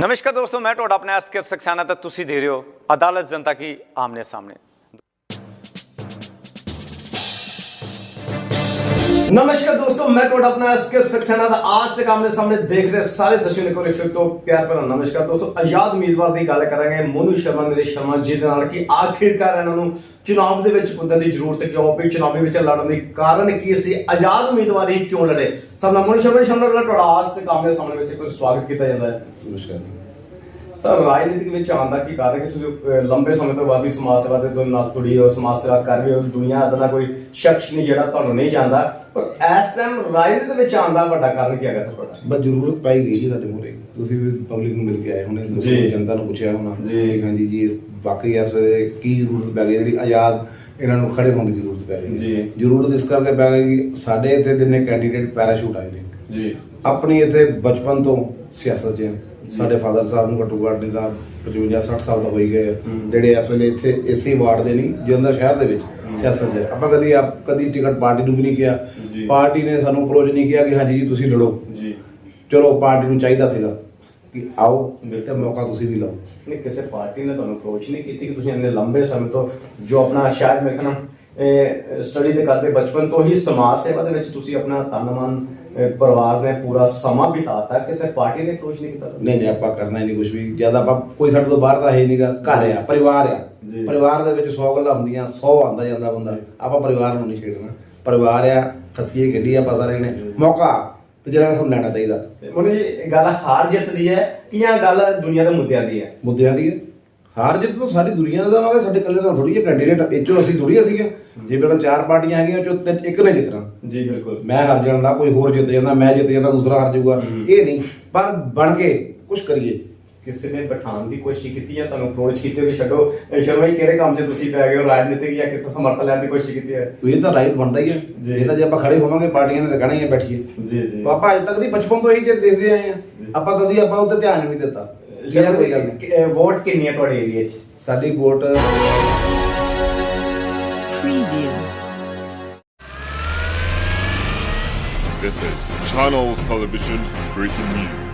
ਨਮਸਕਾਰ ਦੋਸਤੋ, ਮੈਂ ਤੁਹਾਡਾ ਆਪਣਾ ਐਸਕੇ ਸਕਸਾਨਾ ਤੇ ਤੁਸੀਂ ਦੇ ਰਹੇ ਹੋ ਅਦਾਲਤ ਜਨਤਾ ਕੀ ਆਮਨੇ ਸਾਹਮਣੇ। ਨਮਸਕਾਰ ਦੋਸਤੋ ਮੈਂ ਤੁਹਾਡਾ ਆਪਣਾ ਐਸਕੇ ਸਖਸਨਾ ਦਾ ਆਜ ਤੱਕ ਆਪਣੇ ਸਾਹਮਣੇ ਦੇਖ ਰਹੇ ਸਾਰੇ ਦਰਸ਼ਕਾਂ ਨੂੰ ਰਿਫਿਕ ਤੋਂ ਪਿਆਰ ਭਰਾ ਨਮਸਕਾਰ ਦੋਸਤੋ ਆਜ਼ਾਦ ਉਮੀਦਵਾਰ ਦੀ ਗੱਲ ਕਰਾਂਗੇ ਮੋਨੂ ਸ਼ਰਮਾ ਨਰੇਸ਼ ਸ਼ਰਮਾ ਜੀ ਦੇ ਨਾਲ ਕਿ ਆਖਿਰਕਾਰ ਇਹਨਾਂ ਨੂੰ ਚੁਣਾਵ ਦੇ ਵਿੱਚ ਕੁੱਦਣ ਦੀ ਜ਼ਰੂਰਤ ਕਿਉਂ ਪਈ ਚੁਣਾਵੀ ਵਿੱਚ ਲੜਨ ਦੇ ਕਾਰਨ ਕੀ ਸੀ ਆਜ਼ਾਦ ਉਮੀਦਵਾਰ ਹੀ ਕਿਉਂ ਲੜੇ ਸਭ ਨਾਲ ਮੋਨੂ ਸ਼ਰਮਾ ਸ਼ਰਮਾ ਦਾ ਤੁਹਾਡਾ ਆਜ ਤੇ ਆਪਣੇ ਸਾਹਮਣੇ ਵਿੱਚ ਕੋਈ ਸਵਾਗਤ ਕੀਤਾ ਜਾਂਦਾ ਹੈ ਨਮਸਕਾਰ ਸਰ ਰਾਜਨੀਤਿਕ ਵਿੱਚ ਆਉਣ ਦਾ ਕੀ ਕਾਰਨ ਹੈ ਕਿ ਤੁਸੀਂ ਲੰਬੇ ਸਮੇਂ ਤੋਂ ਬਾਅਦ ਵੀ ਸਮਾਜ ਸੇਵਾ ਦੇ ਨਾਲ ਤੁੜੀ ਹੋ ਸਮਾਜ ਸੇਵਾ ਕਰ ਰਹੇ ਹੋ ਦੁਨੀਆ ਦਾ ਕੋਈ ਸ਼ਖਸ ਨਹੀਂ ਜਿਹੜਾ ਤੁਹਾਨੂੰ ਨਹੀਂ ਜਾਣਦਾ। ਪਰ ਇਸ ਟਾਈਮ ਰਾਜਨੀਤੀ ਦੇ ਵਿੱਚ ਆਉਣ ਦਾ ਵੱਡਾ ਕਾਰਨ ਕੀ ਹੈਗਾ ਸਰ ਤੁਹਾਡਾ? ਬਸ ਜ਼ਰੂਰਤ ਪਾਈ ਗਈ ਜੀ ਸਾਡੇ ਮੂਹਰੇ। ਤੁਸੀਂ ਵੀ ਪਬਲਿਕ ਨੂੰ ਮਿਲ ਕੇ ਆਏ ਹੋਣੇ ਲੋਕਾਂ। ਨੂੰ, ਜਨਤਾ ਨੂੰ ਪੁੱਛਿਆ ਹੋਣਾ। ਜੀ। ਹਾਂਜੀ ਜੀ ਵਾਕਈ ਇਸ ਕੀ ਜ਼ਰੂਰਤ ਪੈ ਗਈ ਜਿਹੜੀ ਆਜ਼ਾਦ ਇਹਨਾਂ ਨੂੰ ਖੜੇ ਹੋਣ ਦੀ ਜ਼ਰੂਰਤ ਪੈ ਗਈ ਜੀ। ਜ਼ਰੂਰਤ ਇਸ ਕਰਕੇ ਪੈ ਗਈ ਕਿ ਸਾਡੇ ਇੱਥੇ ਜਿੰਨੇ ਕੈਂਡੀਡੇਟ ਪੈਰਾਸ਼ੂਟ ਆਏ ਨੇ ਜੀ ਆਪਣੀ ਇੱਥੇ ਬਚਪਨ ਤੋਂ ਸਿਆਸਤ 'ਚ। ਸਾਡੇ ਫਾਦਰ ਸਾਹਿਬ ਨੂੰ ਘੱਟੋ ਘੱਟ ਤਾਂ 55 60 ਸਾਲ ਦਾ ਹੋਈ ਗਏ ਹੂੰ। ਜਿਹੜੇ ਇਸ ਵੇਲੇ ਇੱਥੇ ਇਸੇ ਵਾਰਡ ਦੇ ਨਹੀਂ ਜਲੰਧਰ ਸ਼ਹਿਰ ਦੇ ਵਿੱਚ ਸਿਆਸਤ 'ਚ। ਆਪਾਂ ਕਦੀ ਆਪ ਕਦੀ ਟਿਕਟ ਪਾਰਟੀ ਨੂੰ ਵੀ ਨਹੀਂ। ਕਿਹਾ ਪਾਰਟੀ ਨੇ ਸਾਨੂੰ ਅਪਰੋਚ ਨਹੀਂ ਕੀਤਾ ਕਿ ਹਾਂਜੀ ਜੀ ਤੁਸੀਂ ਲੜੋ ਜੀ ਚਲੋ ਪਾਰਟੀ ਨੂੰ ਚਾਹੀਦਾ ਸੀਗਾ ਕਿ ਆਓ। ਤੇ ਮੌਕਾ ਤੁਸੀਂ ਵੀ ਲਓ। ਨਹੀਂ ਕਿਸੇ ਪਾਰਟੀ ਨੇ ਤੁਹਾਨੂੰ ਅਪਰੋਚ ਨਹੀਂ ਕੀਤੀ ਕਿ ਤੁਸੀਂ ਇੰਨੇ ਲੰਬੇ ਸਮੇਂ ਤੋਂ ਜੋ ਆਪਣਾ ਸ਼ਾਇਦ ਖਿਆਲ ਨਾਲ ਸਟੱਡੀ ਦੇ ਕਰਦੇ ਬਚਪਨ ਤੋਂ ਹੀ ਸਮਾਜ ਸੇਵਾ ਦੇ ਵਿੱਚ ਤੁਸੀਂ ਆਪਣਾ ਤਨ ਮਨ ਪਰਿਵਾਰ ਨੇ ਪੂਰਾ ਸਮਾਂ ਬਿਤਾਤਾ। ਕਿਸੇ ਪਾਰਟੀ ਨੇ ਅਪਰੋਚ ਨਹੀਂ ਕੀਤਾ? ਨਹੀਂ ਨਹੀਂ ਆਪਾਂ ਕਰਨਾ ਹੀ ਨਹੀਂ ਕੁਝ ਵੀ। ਜਦ ਆਪਾਂ ਕੋਈ ਸਾਡੇ ਤੋਂ ਬਾਹਰ ਦਾ ਹੈ ਨਹੀਂਗਾ ਘਰ ਆ ਪਰਿਵਾਰ ਆ। ਪਰਿਵਾਰ ਦੇ ਵਿੱਚ 100 ਗੱਲਾਂ ਹੁੰਦੀਆਂ 100 ਆਉਂਦਾ ਜਾਂਦਾ ਬੰਦਾ। ਆਪਾਂ ਪਰਿਵਾਰ ਨੂੰ ਨਹੀਂ ਛੇੜਨਾ। ਪਰਿਵਾਰ ਆ ਖਸੀਏ ਗੱਡੀ ਆ ਪਤਾ ਰਹੇ ਨੇ ਮੌਕਾ। ਤੇ ਜਿਹੜਾ ਸਾਨੂੰ ਲੈਣਾ ਚਾਹੀਦਾ। ਮੋਨੀ ਜੀ ਗੱਲ ਹਾਰ ਜਿੱਤ ਦੀ ਹੈ ਕਿ ਜਾਂ ਗੱਲ ਦੁਨੀਆ ਦੇ ਮੁੱਦਿਆਂ ਦੀ ਹੈ? ਮੁੱਦਿਆਂ ਦੀ ਹੈ। ਹਾਰ ਜਿੱਤ ਤਾਂ ਸਾਰੀ ਦੁਨੀਆ ਦਾ ਵਾਂਗੇ ਸਾਡੇ ਕੱਲੇ ਨਾਲ ਥੋੜੀ ਜਿਹੀ ਕੈਂਡੀਡੇਟ ਇਹ ਚੋਂ ਅਸੀਂ ਥੋੜੀ ਅਸੀਂ ਜੇ ਮੇਰੇ ਕੋਲ ਚਾਰ ਪਾਰਟੀਆਂ ਹੈਗੀਆਂ ਚੋਂ ਤਿੰਨ- ਇੱਕ ਨੇ ਜਿੱਤਣਾ। ਜੀ ਬਿਲਕੁਲ। ਮੈਂ ਹਾਰ ਜਾਂਦਾ ਕੋਈ ਹੋਰ ਜਿੱਤ ਜਾਂਦਾ ਮੈਂ ਜਿੱਤ ਜਾਂਦਾ ਦੂਸਰਾ ਹਾਰ ਜਾਊਗਾ। ਇਹ ਨਹੀਂ ਪਰ ਬਣ ਕੇ ਕੁਝ ਕਰੀਏ। ਕਿਸੇ ਨੇ ਬਿਠਾਉਣ ਦੀ ਕੋਸ਼ਿਸ਼ ਕੀਤੀ ਜਾਂ ਤੁਹਾਨੂੰ ਅਪਰੋਚ ਕੀਤੀ ਹੋਈ ਛੱਡੋ ਸ਼ਰਮਾ ਜੀ ਕਿਹੜੇ ਕੰਮ 'ਚ ਤੁਸੀਂ ਪੈ ਗਏ ਹੋ ਰਾਜਨੀਤਿਕ ਜਾਂ ਕਿਸੇ ਸਮਰਥਨ ਲੈਣ ਦੀ ਕੋਸ਼ਿਸ਼ ਕੀਤੀ ਹੈ ਇਹ ਤਾਂ ਰਾਈਟ ਬਣਦਾ ਹੀ ਹੈ ਜੀ। ਇਹ ਤਾਂ ਜੇ ਆਪਾਂ ਖੜੇ ਹੋਵਾਂਗੇ ਪਾਰਟੀਆਂ ਨੇ ਤਾਂ ਕਹਿਣਾ ਹੀ ਹੈ ਬੈਠੀਏ ਜੀ ਜੀ ਪਾਪਾ ਅਜੇ ਤੱਕ ਦੀ ਬਚਪਨ ਤੋਂ ਇਹੀ ਚੀਜ਼ ਦੇਖਦੇ ਆਏ ਆ ਜੀ। ਆਪਾਂ ਕਦੀ ਆਪਾਂ ਉੱਤੇ ਧਿਆਨ ਨਹੀਂ ਦਿੱਤਾ ਕੋਈ ਗੱਲ ਨਹੀਂ ਵੋਟ ਕਿੰਨੀ ਹੈ ਤੁਹਾਡੇ ਏਰੀਆ 'ਚ ਸਾਡੀ vote. This is Channels Television's breaking news.